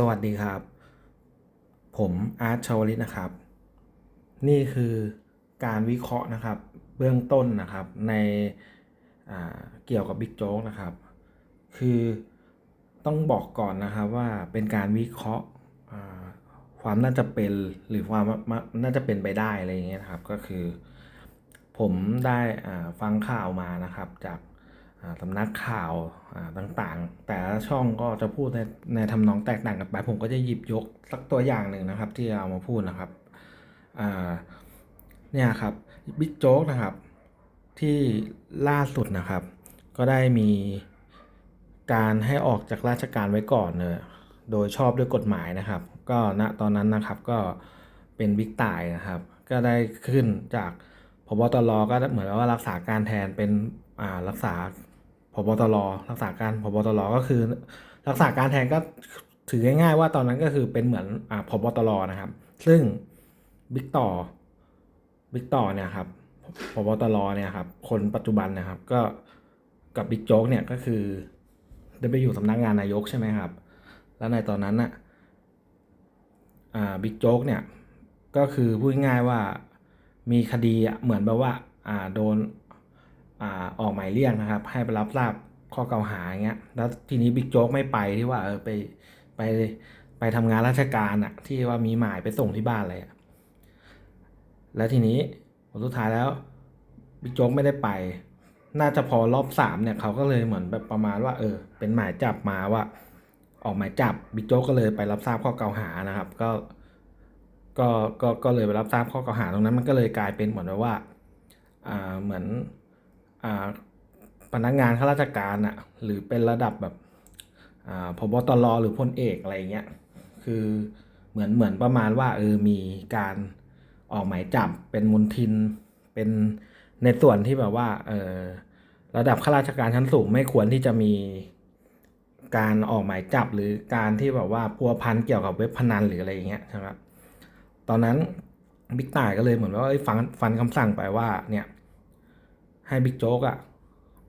สวัสดีครับ ผมอาร์ตชาวลิตนะครับ นี่คือการวิเคราะห์นะครับ เบื้องต้นนะครับในเกี่ยวกับบิ๊กโจ๊กนะครับ คือต้องบอกก่อนนะครับว่าเป็นการวิเคราะห์ความน่าจะเป็นหรือความน่าจะเป็นไปได้อะไรอย่างเงี้ยนะครับ ก็คือ ผมได้ฟังข่าวมานะครับจาก สำนักข่าวต่างๆ แต่ละช่องก็จะพูดในในทำนองแตกต่างกันไป ผมก็จะหยิบยกสักตัวอย่างหนึ่งนะครับ ที่เอามาพูดนะครับเนี่ยครับบิ๊กโจ๊กนะครับ ที่ล่าสุดนะครับ ก็ได้มีการให้ออกจากราชการไว้ก่อนเลยโดยชอบด้วยกฎหมายนะครับ ก็ณตอนนั้นนะครับก็เป็นบิ๊กต่ายนะครับ ก็ได้ขึ้นจากพบตรก็เหมือนว่ารักษาการแทนเป็นรักษา พบตรรักษาการพบตรก็คือ รักษาการแทนก็ถือง่ายๆว่าตอนนั้นก็คือเป็นเหมือนอพบตรนะครับ ซึ่งบิ๊กต่อบิ๊กต่อเนี่ยครับพบตรเนี่ยครับคนปัจจุบันนะครับก็กับบิ๊กโจ๊กเนี่ยก็คือได้ไปอยู่สำนักงานนายกใช่ไหมครับ แล้วในตอนนั้นน่ะบิ๊กโจ๊กเนี่ยก็คือพูดง่ายๆว่ามีคดีเหมือนแบบว่าโดน อออกหมายเรียกนะครับ ให้ไปรับทราบข้อกล่าวหาเงี้ยแล้วทีนี้บิ๊กโจ๊กไม่ไปที่ว่าเออไปไปไปทำงานราชการอะที่ว่ามีหมายไปส่งที่บ้านเลยอะแล้วทีนี้ผลสุดท้ายแล้วบิ๊กโจ๊กไม่ได้ไป น่าจะพอรอบสามเนี่ยเขาก็เลยเหมือนแบบประมาณว่า เออ เป็นหมายจับมาว่า ออกหมายจับบิ๊กโจ๊กก็เลยไปรับทราบข้อกล่าวหานะครับ ก็ก็ก็ก็เลยไปรับทราบข้อกล่าวหาตรงนั้นมันก็เลยกลายเป็นเหมือนแบบว่าอ่าเหมือน พนักงานข้าราชการอะหรือเป็นระดับแบบอ่าพบตรหรือพลเอกอะไรเงี้ยคือเหมือนเหมือนประมาณว่าเออมีการออกหมายจับเป็นมนทินเป็นในส่วนที่แบบว่าเออระดับข้าราชการชั้นสูงไม่ควรที่จะมีการออกหมายจับหรือการที่แบบว่าพัวพันเกี่ยวกับเว็บพนันหรืออะไรอย่างเงี้ยใช่ไหมตอนนั้นบิ๊กต่ายก็เลยเหมือนว่าฟังฟันคำสั่งไปว่าเนี่ย ให้บิ๊กโจ๊กอะ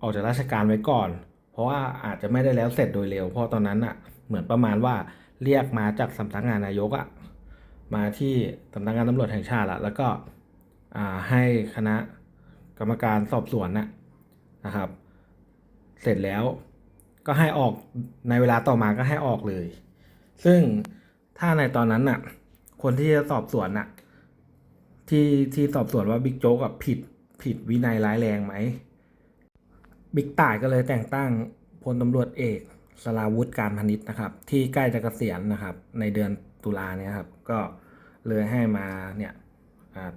ออกจากราชการไว้ก่อน เพราะว่าอาจจะไม่ได้แล้วเสร็จโดยเร็ว เพราะตอนนั้นอะเหมือนประมาณว่าเรียกมาจากสำนักงานนายกอะมาที่สำนักงานตำรวจแห่งชาติละแล้วก็ให้คณะกรรมการสอบสวนน่ะนะครับ เสร็จแล้วก็ให้ออกในเวลาต่อมาก็ให้ออกเลย ซึ่งถ้าในตอนนั้นน่ะ คนที่จะสอบสวนน่ะ ที่ที่สอบสวนว่าบิ๊กโจ๊กกับผิด ผิดวินัยร้ายแรงไหม บิ๊กต่ายก็เลยแต่งตั้งพลตำรวจเอกสราวุธการพาณิชย์นะครับ ที่ใกล้จะเกษียณนะครับ ในเดือนตุลาเนี่ยครับ ก็เลยให้มาเนี่ย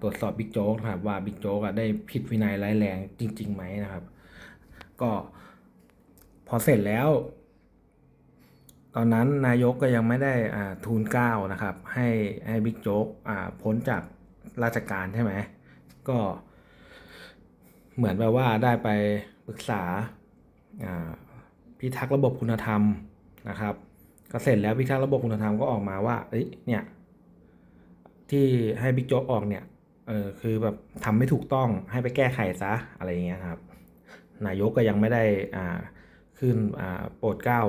ตรวจสอบบิ๊กโจ๊กนะครับว่าบิ๊กโจ๊กได้ผิดวินัยร้ายแรงจริงๆไหมนะครับ ก็พอเสร็จแล้ว ตอนนั้นนายกก็ยังไม่ได้ทูลเกล้านะครับ ให้ให้บิ๊กโจ๊กพ้นจากราชการใช่ไหมก็ เหมือนแบบว่าได้ไปปรึกษาพิทักษ์ระบบคุณธรรมนะครับ ก็เสร็จแล้วพิทักษ์ระบบคุณธรรมก็ออกมาว่าเอ้ยเนี่ยที่ให้บิ๊กโจ๊กออกเนี่ยเออคือแบบทำไม่ถูกต้องให้ไปแก้ไขซะอะไรอย่างเงี้ยครับ นายกก็ยังไม่ได้อ่าขึ้นอ่าโปรดเก้า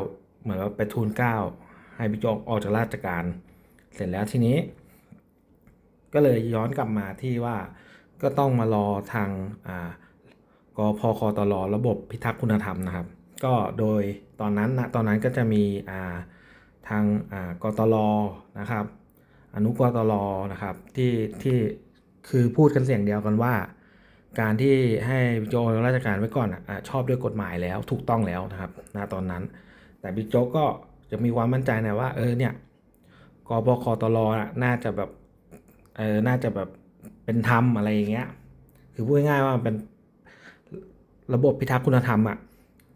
เหมือนว่าไปทูลเก้าให้บิ๊กโจ๊กออกจากราชการ เสร็จแล้วทีนี้ ก็เลยย้อนกลับมาที่ว่าก็ต้องมารอทางอ่า กพคตรระบบพิทักษ์คุณธรรมนะครับ ก็โดยตอนนั้นนะตอนนั้นก็จะมีาทางากตรนะครับ อนุกตรนะครับที่ที่คือพูดกันเสียงเดียวกันว่า การที่ให้โจรับราชการไว้ก่อนอชอบด้วยกฎหมายแล้วถูกต้องแล้วนะครับณตอนนั้น แต่บิ๊กโจ๊กก็จะมีความมั่นใจนะว่าเออเนี่ยกบคตรน่ะน่าจะแบบเออน่าจะแบบเป็นธรรมอะไรอย่างเงี้ยคือพูดง่ายว่ามันเป็น ระบบพิทักษ์คุณธรรมอะ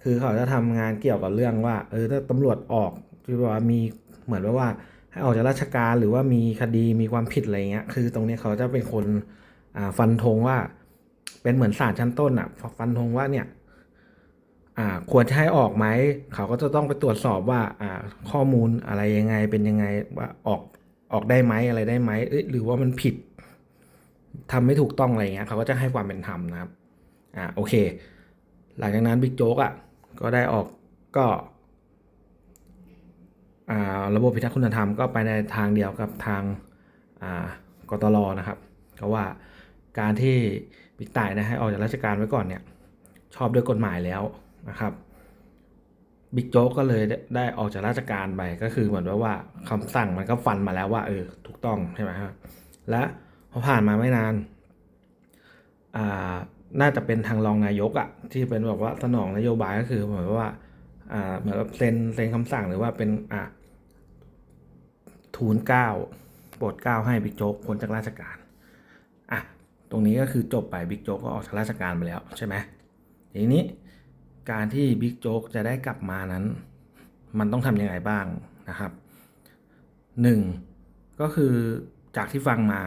คือเขาจะทำงานเกี่ยวกับเรื่องว่า เออถ้าตำรวจออกที่ว่ามีเหมือนว่า ให้ออกจากราชการหรือว่ามีคดีมีความผิดอะไรเงี้ย คือตรงนี้เขาจะเป็นคนอ่าฟันธงว่า เป็นเหมือนศาลชั้นต้นอะ ฟันธงว่าเนี่ย อ่า ควรจะให้ออกไหมเขาก็จะต้องไปตรวจสอบว่า อ่า ข้อมูลอะไรยังไงเป็นยังไงว่าออกออกได้ไหมอะไรได้ไหมเอ้ยหรือว่ามันผิดทำไม่ถูกต้องอะไรเงี้ยเขาก็จะให้ความเป็นธรรมนะครับ อ่าโอเค หลังจากนั้นบิ๊กโจ๊กอะก็ได้ออกก็อ่าระบบพิทักษ์คุณธรรมก็ไปในทางเดียวกับทางอ่ากตลนะครับก็ว่าการที่บิ๊กต่ายนะให้ออกจากราชการไว้ก่อนเนี่ยชอบด้วยกฎหมายแล้วนะครับบิ๊กโจ๊กก็เลยได้ไดออกจากราชการไปก็คือเหมือนว่าว่าคำสั่งมันก็ฟันมาแล้วว่าเออถูกต้องใช่ไหมครับและพอผ่านมาไม่นานอ่า น่าจะเป็นทางรองนายกอะที่เป็นแบบว่าสนองนโยบายก็คือเหมือนว่าเหมือนกับเซ็นเซ็นคำสั่งหรือว่าเป็นอ่าทูลเก้าโปรดเก้าให้บิ๊กโจ๊กพ้นจากราชการอะตรงนี้ก็คือจบไปบิ๊กโจ๊กก็ออกจากราชการไปแล้วใช่ไหมทีนี้การที่บิ๊กโจ๊กจะได้กลับมานั้น มันต้องทำยังไงบ้างนะครับหนึ่งก็คือจากที่ฟังมา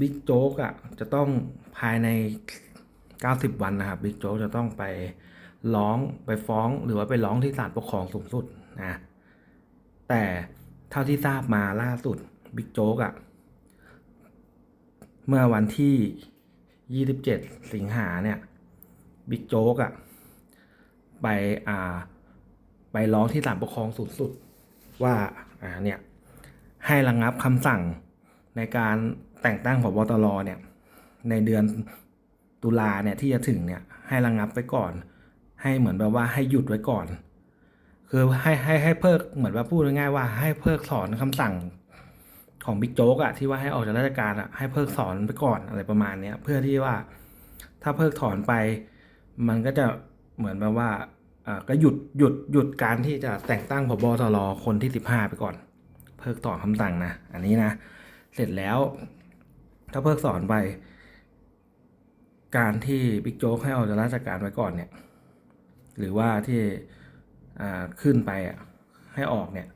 บิ๊กโจ๊กอะจะต้องภายใน 90 วันนะครับบิ๊กโจ๊กจะต้องไปร้องไปฟ้องหรือว่าไปร้องที่ศาลปกครองสูงสุดนะแต่เท่าที่ทราบมาล่าสุดบิ๊กโจ๊กอะเมื่อวันที่ 27 สิงหาเนี่ยบิ๊กโจ๊กอะไปอ่าไปร้องที่ศาลปกครองสูงสุด ว่าอ่าเนี่ยให้ระงงับคำสั่งในการแต่งตั้งผบตรเนี่ยในเดือน ตุลาเนี่ยที่จะถึงเนี่ยให้ระงงับไว้ก่อน ให้เหมือนแบบว่าให้หยุดไว้ก่อน คือให้ให้ให้เพิกเหมือนว่าพูดง่ายๆว่าให้เพิกถอนคำสั่งของบิ๊กโจ๊กอะที่ว่าให้ออกจากราชการอะให้เพิกถอนไปก่อนอะไรประมาณเนี้ยเพื่อที่ว่าถ้าเพิกถอนไป มันก็จะเหมือนแบบว่าอ่าก็หยุดหยุดหยุดการที่จะแต่งตั้งผบตรคนที่สิบห้าไปก่อน เพิกถอนคำสั่งนะ อันนี้นะ เสร็จแล้ว ถ้าเพิกถอนไป การที่บิ๊กโจ๊กให้ออกจากราชการไว้ก่อนเนี่ย หรือว่าที่ขึ้นไปอะให้ออกเนี่ย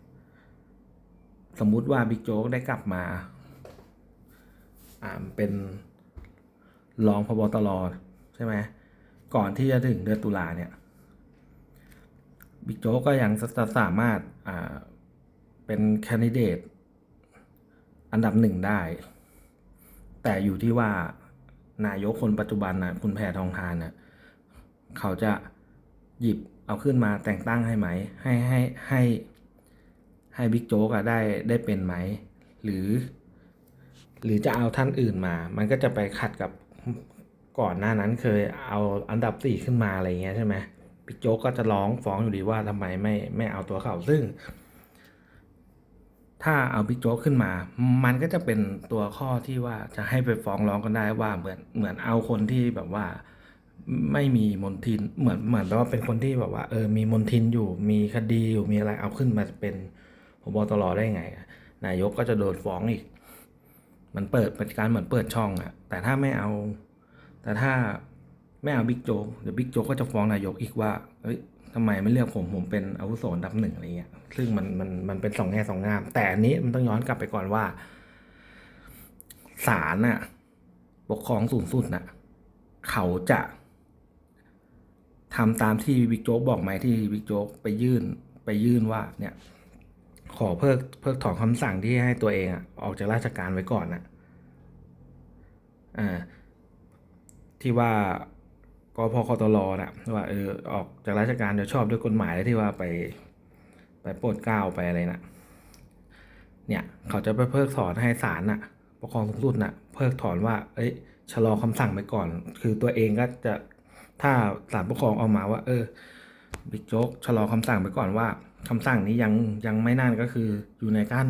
สมมุติว่าบิ๊กโจ๊กได้กลับมาเป็นรองพบตรใช่ไหมก่อนที่จะถึงเดือนตุลาเนี่ยบิ๊กโจ๊กก็ยังจะสามารถเป็นแคนดิเดตอันดับหนึ่งได้ แต่อยู่ที่ว่า นายกคนปัจจุบันนะคุณแพทองทานนะเขาจะหยิบเอาขึ้นมาแต่งตั้งให้ไหม ให้ให้ให้ให้บิ๊กโจ๊กอะได้ได้เป็นไหม หรือ หรือจะเอาท่านอื่นมา มันก็จะไปขัดกับก่อนหน้านั้นเคยเอาอันดับสี่ขึ้นมาอะไรเงี้ยใช่ไหมบิ๊กโจ๊กก็จะร้องฟ้องอยู่ดีว่าทำไมไม่ไม่เอาตัวเขาซึ่ง ถ้าเอาบิ๊กโจ๊กขึ้นมา มันก็จะเป็นตัวข้อที่ว่าจะให้ไปฟ้องร้องกันได้ว่าเหมือนเหมือนเอาคนที่แบบว่าไม่มีมนทินเหมือนเหมือนแบบว่าเป็นคนที่แบบว่าเออมีมนทินอยู่มีคดีอยู่มีอะไรเอาขึ้นมาเป็นพบตรได้ไง นายกก็จะโดนฟ้องอีก มันเปิดเป็นการเหมือนเปิดช่องอะแต่ถ้าไม่เอา แต่ถ้าไม่เอาบิ๊กโจ๊กเดี๋ยวบิ๊กโจ๊กก็จะฟ้องนายกอีกว่าเอ้ย ทำไมไม่เลือกผมผมเป็นอาวุโสดับหนึ่งอะไรเงี้ย ซึ่งมันมันมันเป็นสองแง่สองงาม แต่อันนี้มันต้องย้อนกลับไปก่อนว่าศาลน่ะ ปกครองสูงสุดน่ะ เขาจะทำตามที่บิ๊กโจ๊กบอกไหมที่บิ๊กโจ๊กไปยื่นไปยื่นว่า เนี่ย ขอเพิกเพิกถอนคำสั่งที่ให้ตัวเองอะออกจากราชการไว้ก่อนน่ะอ่าที่ว่า กพคตรนะว่าเออออกจากราชการโดยชอบด้วยกฎหมายที่ว่าไปไปโปรดเกล้าไปอะไรนะเนี่ยเขาจะไปเพิกถอนให้ศาลน่ะปกครองสูงสุดน่ะเพิกถอนว่า เอ้ยชะลอคำสั่งไปก่อน คือตัวเองก็จะถ้าศาลปกครองออกมาว่า เออบิ๊กโจ๊กชะลอคำสั่งไปก่อนว่าคำสั่งนี้ยังยังไม่นั่นก็คืออยู่ในการ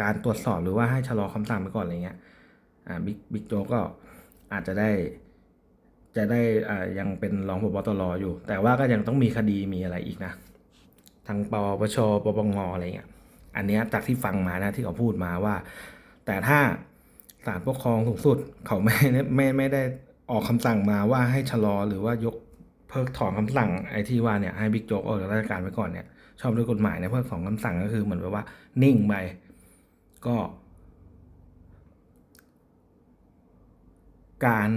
การตรวจสอบหรือว่าให้ชะลอคำสั่งไปก่อนอะไรเงี้ยอ่าบิ๊กบิ๊กโจ๊กก็อาจจะได้ จะได้อ่ายังเป็นรองผบตรอยู่ แต่ว่าก็ยังต้องมีคดีมีอะไรอีกนะทางปปชปปงอะไรเงี้ยอันเนี้ยจากที่ฟังมานะที่เขาพูดมาว่า แต่ถ้าศาลปกครองสูงสุดเขาไม่ไม่ไม่ได้ออกคำสั่งมาว่าให้ชะลอหรือว่ายกเพิกถอนคำสั่งไอ้ที่ว่าเนี่ยให้บิ๊กโจ๊กออกจากราชการไว้ก่อนเนี่ยชอบด้วยกฎหมายเนี่ยเพิกถอนคำสั่งก็คือเหมือนแบบว่า นิ่งไปก็ การ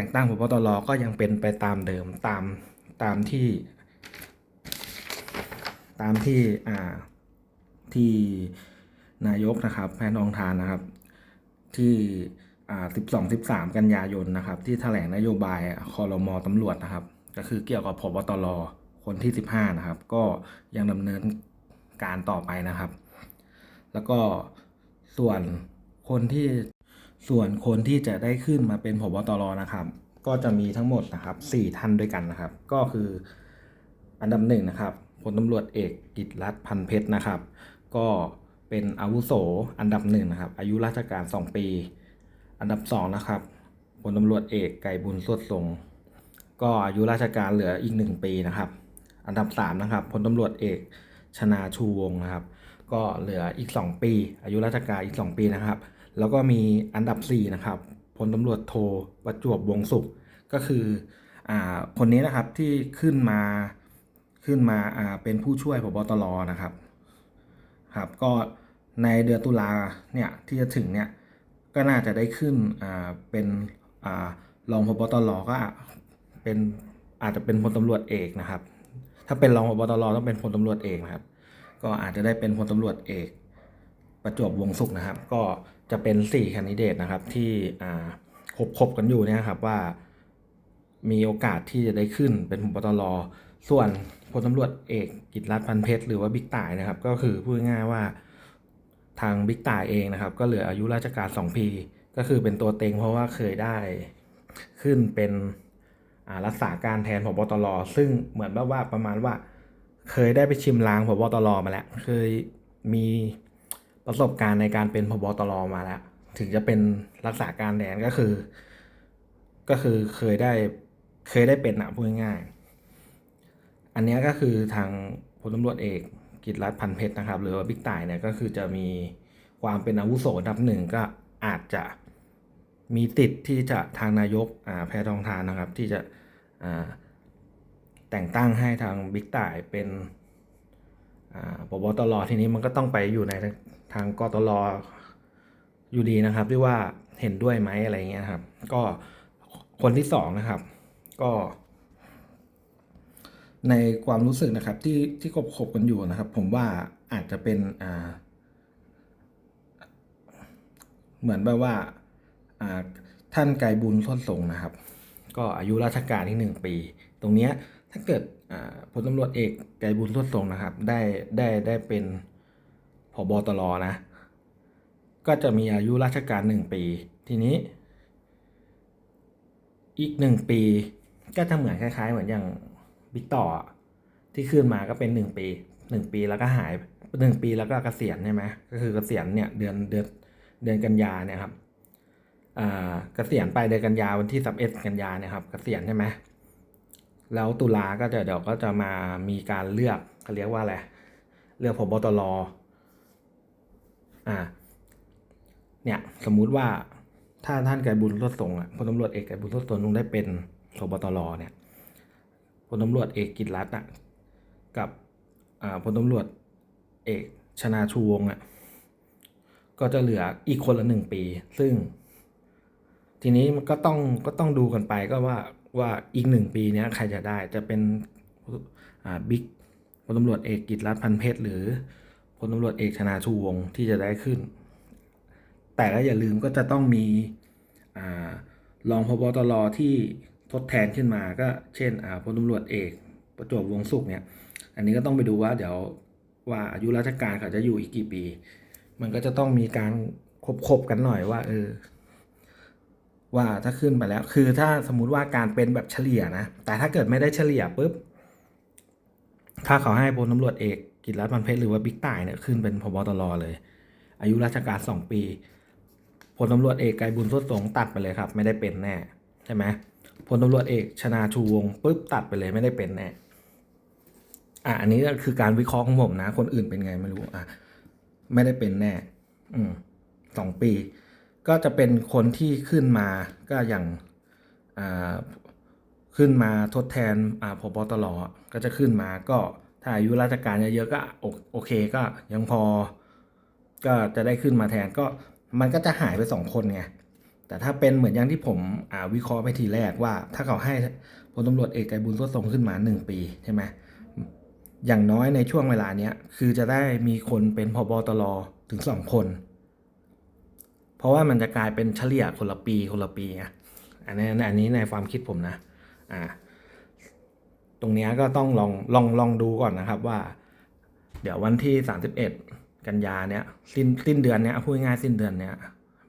แต่งตั้งพบตรก็ยังเป็นไปตามเดิมตามตามที่ ตามที่อ่าที่นายกนะครับแพทองทานนะครับ ที่อ่าสิบสองสิบสามกันยายนนะครับ ที่แถลงนโยบายคอรมอตำรวจนะครับ ก็คือเกี่ยวกับพบตรคนที่สิบห้านะครับ ก็ยังดำเนินการต่อไปนะครับ แล้วก็ส่วนคนที่ ส่วนคนที่จะได้ขึ้นมาเป็นผบตรนะครับ ก็จะมีทั้งหมดนะครับสี่ท่านด้วยกันนะครับ ก็คืออันดับหนึ่งนะครับพลตำรวจเอกกิตรัตพันเพชรนะครับ ก็เป็นอาวุโสอันดับหนึ่งนะครับ อายุราชการ 2 ปี อันดับสองนะครับพลตำรวจเอกไก่บุญสวดทรง ก็อายุราชการเหลืออีก 1 ปีนะครับ อันดับ3นะครับพลตำรวจเอกชนาชูวงนะครับ ก็เหลืออีก 2 ปี อายุราชการอีก 2 ปีนะครับ แล้วก็มีอันดับ 4 นะครับพลตำรวจโทประจวบวงสุข ก็คืออ่าคนนี้นะครับที่ขึ้นมาขึ้นมาอ่าเป็นผู้ช่วยพบตรนะครับครับ ก็ในเดือนตุลาเนี่ยที่จะถึงเนี่ยก็น่าจะได้ขึ้นอ่าเป็นอ่ารองพบตรก็เป็นอาจจะเป็นพลตำรวจเอกนะครับ ถ้าเป็นรองพบตรต้องเป็นพลตำรวจเอกนะครับ ก็อาจจะได้เป็นพลตำรวจเอก ประจวบวงสุขนะครับ ก็ จะเป็น4คนดิเดตนะครับที่อ่าคบคบกันอยู่เนี่ยครับว่ามีโอกาสที่จะได้ขึ้นเป็นพบตรส่วนพลตำรวจเอกกิตรัตพันเพชรหรือว่าบิ๊กต่ายนะครับ ก็คือพูดง่ายว่าทางบิ๊กต่ายเองนะครับ ก็เหลืออายุราชการ2ปีก็คือเป็นตัวเต็งเพราะว่าเคยได้ขึ้นเป็นอ่ารักษาการแทนพบตรซึ่งเหมือนแบบว่าประมาณว่า เคยได้ไปชิมล้างพบตรมาแล้ว เคยมี ประสบการณ์ในการเป็นพบตรมาแล้ว ถึงจะเป็นรักษาการแทนก็คือ ก็คือเคยได้เคยได้เป็นอะพูดง่ายๆอันนี้ก็คือทางพลตำรวจเอกกิตรัตพันเพชรนะครับ หรือว่าบิ๊กต่ายเนี่ยก็คือจะมีความเป็นอาวุโสดับหนึ่งก็อาจจะมีติดที่จะทางนายกอ่าแพทองทานนะครับ ที่จะอ่าแต่งตั้งให้ทางบิ๊กต่ายเป็น อ่าปบตรทีนี้มันก็ต้องไปอยู่ในทางกตรอยู่ดีนะครับที่ว่าเห็นด้วยไหมอะไรเงี้ยครับ ก็คนที่สองนะครับ ก็ ในความรู้สึกนะครับ ที่ที่คบคบกันอยู่นะครับ ผมว่าอาจจะเป็นอ่าเหมือนแบบว่าท่านไกรบุญส้นทรงนะครับ ก็อายุราชการที่หนึ่งปี ตรงเนี้ยถ้าเกิด พลตำรวจเอกไกรบุญส้นทรงนะครับ ได้ได้ได้เป็นผบตรนะ ก็จะมีอายุราชการหนึ่งปี ทีนี้ อีกหนึ่งปี ก็จะเหมือนคล้ายๆ เหมือนอย่างบิ๊กต่อ ที่ขึ้นมาก็เป็นหนึ่งปีหนึ่งปีแล้วก็หายหนึ่งปีแล้วก็เกษียณใช่ไหมก็คือเกษียณเนี่ยเดือนเดือนเดือนกันยาเนี่ยครับเกษียณไปเดือนกันยาวันที่สิบเอ็ดกันยาเนี่ยครับเกษียณใช่ไหม แล้วตุลาก็จะเดี๋ยวก็จะมามีการเลือกเขาเรียกว่าอะไรเลือกพบตรอ่าเนี่ยสมมุติว่าถ้าท่านไกรบุญรถส่งอะพลตำรวจเอกไกรบุญรถส่งลุงได้เป็นพบตรเนี่ยพลตำรวจเอกกิตรัตน์อะกับอ่าพลตำรวจเอกชนาชูวงอะก็จะเหลืออีกคนละหนึ่งปี ซึ่ง ทีนี้มันก็ต้องก็ต้องดูกันไปก็ว่า ว่าอีกหนึ่งปีนี้ใครจะได้จะเป็นอ่าบิ๊กพลตำรวจเอกกิตรัตพันเพชรหรือพลตำรวจเอกชนาชูวงที่จะได้ขึ้น แต่ก็อย่าลืมก็จะต้องมีอ่ารองพบตรที่ทดแทนขึ้นมาก็เช่นอ่าพลตำรวจเอกประจวบวงสุขเนี่ย อันนี้ก็ต้องไปดูว่าเดี๋ยวว่าอายุราชการเขาจะอยู่อีกกี่ปี มันก็จะต้องมีการคบๆกันหน่อยว่าเออ ว่าถ้าขึ้นไปแล้ว คือถ้าสมมุติว่าการเป็นแบบเฉลี่ยนะ แต่ถ้าเกิดไม่ได้เฉลี่ยปุ๊บ ถ้าเขาให้พลตำรวจเอกกิตรัตน์พันเพชรหรือว่าบิ๊กต่ายเนี่ยขึ้นเป็นพบตรเลย อายุราชการสองปีพลตำรวจเอกไกรบุญสวดสงตัดไปเลยครับ ไม่ได้เป็นแน่ใช่ไหมพลตำรวจเอกชนาชูวงปุ๊บตัดไปเลยไม่ได้เป็นแน่อะอันนี้ก็คือการวิเคราะห์ของผมนะ คนอื่นเป็นไงไม่รู้อะไม่ได้เป็นแน่ อืมสองปี ก็จะเป็นคนที่ขึ้นมาก็อย่างาขึ้นมาทดแทนอ่าพบตรก็จะขึ้นมาก็ถ้าอายุราชการเยอะๆก็โอโอเคก็ยังพอ ก็จะได้ขึ้นมาแทนก็มันก็จะหายไปสองคนไงแต่ถ้าเป็นเหมือนอย่างที่ผมวิเคราะห์ไปทีแรกว่า ถ้าเขาให้พลตำรวจเอกไกบุญทวดทรงขึ้นมาหนึ่งปีใช่ไหมอย่างน้อยในช่วงเวลาเนี้ยคือจะได้มีคนเป็นพบตรถึงสองคน เพราะว่ามันจะกลายเป็นเฉลี่ยคนละปีคนละปีไงอันนี้อันนี้ในความคิดผมนะอ่าตรงเนี้ยก็ต้องลองลองลองดูก่อนนะครับว่า เดี๋ยววันที่ 31 กันยาเนี้ยสิ้นสิ้นเดือนเนี้ยพูดง่ายสิ้นเดือนเนี้ย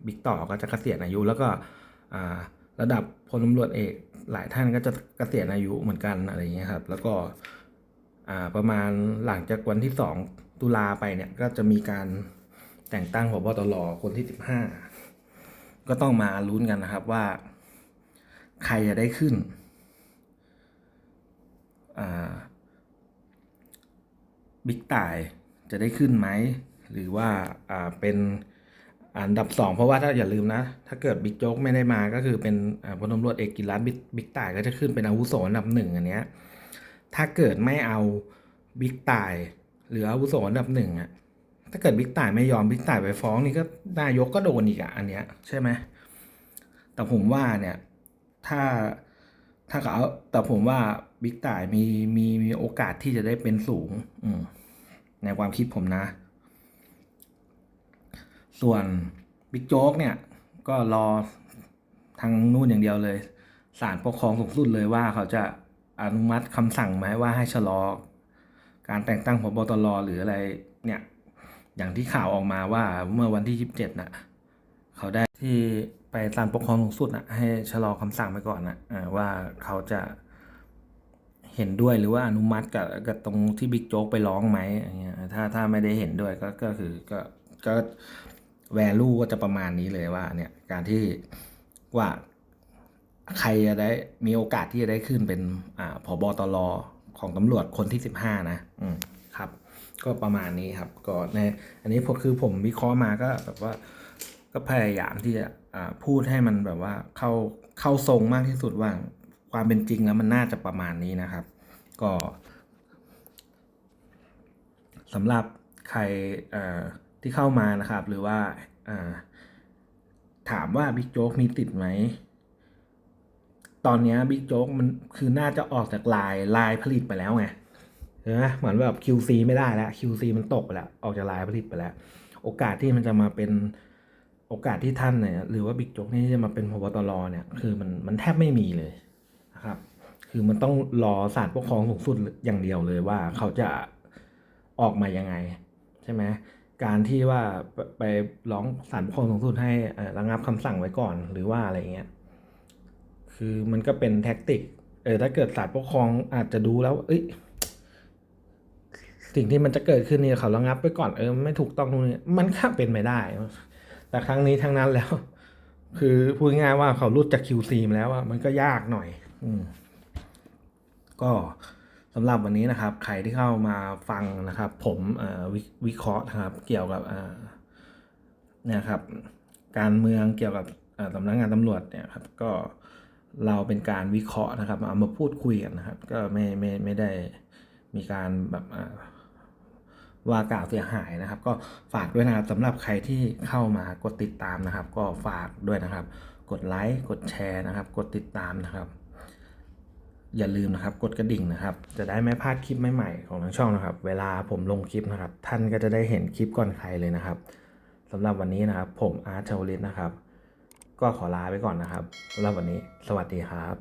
บิ๊กต่อก็จะเกษียณอายุแล้วก็อ่าระดับพลตำรวจเอกหลายท่านก็จะเกษียณอายุเหมือนกันอะไรอย่างเงี้ยครับ แล้วก็อ่าประมาณหลังจากวันที่ 2 ตุลาไปเนี่ยก็จะมีการ แต่งตั้งผบตรคนที่ 15 ก็ต้องมาลุ้นกันนะครับว่า ใครจะได้ขึ้น บิ๊กต่ายจะได้ขึ้นไหม หรือว่าาเป็นอันดับสองเพราะว่าถ้าอย่าลืมนะ ถ้าเกิดบิ๊กโจ๊กไม่ได้มาก็คือเป็นพลตำรวจเอกกิรันบิ๊กบิ๊กต่ายก็จะขึ้นเป็นอาวุโสอันดับหนึ่งอันเนี้ยถ้าเกิดไม่เอาบิ๊กต่ายหรืออาวุโสอันดับหนึ่งอะ ถ้าเกิดบิ๊กต่ายไม่ยอมบิ๊กต่ายไปฟ้องนี่ก็นายกก็โดนอีกอะอันเนี้ยใช่ไหมแต่ผมว่าเนี่ยถ้าถ้าเขาแต่ผมว่าบิ๊กต่ายมีมีมีโอกาสที่จะได้เป็นสูง อืมในความคิดผมนะ ส่วนบิ๊กโจ๊กเนี่ย ก็รอทางนู่นอย่างเดียวเลยศาลปกครองสูงสุดเลยว่าเขาจะอนุมัติคำสั่งไหมว่าให้ชะลอ การแต่งตั้งพบตรหรืออะไรเนี่ย อย่างที่ข่าวออกมาว่าเมื่อวันที่ยี่สิบเจ็ดน่ะเขาได้ที่ไปศาลปกครองสูงสุดนะให้ชะลอคำสั่งไปก่อนนะอ่าว่าเขาจะเห็นด้วยหรือว่าอนุมัติกับกับตรงที่บิ๊กโจ๊กไปร้องไหมอย่างเงี้ยถ้าถ้าไม่ได้เห็นด้วยก็ก็คือก็ก็แวลูก็จะประมาณนี้เลยว่าเนี่ยการที่ว่าใครจะได้มีโอกาสที่จะได้ขึ้นเป็นอ่าผบตรของตำรวจคนที่สิบห้านะ อืม ก็ประมาณนี้ครับก็ในอันนี้ผมคือผมวิเคราะห์มาก็แบบว่าก็พยายามที่จะพูดให้มันแบบว่าเข้าเข้าทรงมากที่สุดว่าความเป็นจริงแล้วมันน่าจะประมาณนี้นะครับ ก็สำหรับใครที่เข้ามานะครับ หรือว่าถามว่าบิ๊กโจ๊กมีติดไหม ตอนนี้บิ๊กโจ๊กมันคือน่าจะออกจากลายลายผลิตไปแล้วไง นไหมเหมือนแบบ QC ไม่ได้แล้ว QC มันตกไปแล้ว ออกจากลายผลิตไปแล้ว โอกาสที่มันจะมาเป็นโอกาสที่ท่านเนี่ยหรือว่าบิ๊กโจ๊กนี่จะมาเป็นพบตรเนี่ยคือมันมันแทบไม่มีเลยนะครับ คือมันต้องรอศาลปกครองสูงสุดอย่างเดียวเลยว่าเขาจะออกมายังไง ใช่ไหมการที่ว่าไปร้องศาลปกครองสูงสุดให้ระงับคำสั่งไว้ก่อนหรือว่าอะไรเงี้ยคือมันก็เป็นแท็กติกเออถ้าเกิดศาลปกครองอาจจะดูแล้ว เอ้ย สิ่งที่มันจะเกิดขึ้นเนี่ยเขาระงับไปก่อนเออไม่ถูกต้องตรงนี้มันก็เป็นไม่ได้ แต่ครั้งนี้ทั้งนั้นแล้ว คือพูดง่ายว่าเขารุดจาก QC มาแล้วอะมันก็ยากหน่อย อืมก็สำหรับวันนี้นะครับ ใครที่เข้ามาฟังนะครับ ผมวิวิเคราะห์นะครับ เกี่ยวกับเนี่ยครับ การเมืองเกี่ยวกับสำนักงานตำรวจเนี่ยครับ ก็เราเป็นการวิเคราะห์นะครับเอามาพูดคุยกันนะครับ ก็ไม่ไม่ไม่ได้มีการแบบ ว่ากล่าวเสียหายนะครับ ก็ฝากด้วยนะครับสำหรับใครที่เข้ามากดติดตามนะครับ ก็ฝากด้วยนะครับ กดไลค์กดแชร์นะครับ กดติดตามนะครับ อย่าลืมนะครับ กดกระดิ่งนะครับ จะได้ไม่พลาดคลิปใหม่ๆของทางช่องนะครับ เวลาผมลงคลิปนะครับ ท่านก็จะได้เห็นคลิปก่อนใครเลยนะครับสำหรับวันนี้นะครับ ผมอาร์ตชาวลิตนะครับ ก็ขอลาไปก่อนนะครับสำหรับวันนี้ สวัสดีครับ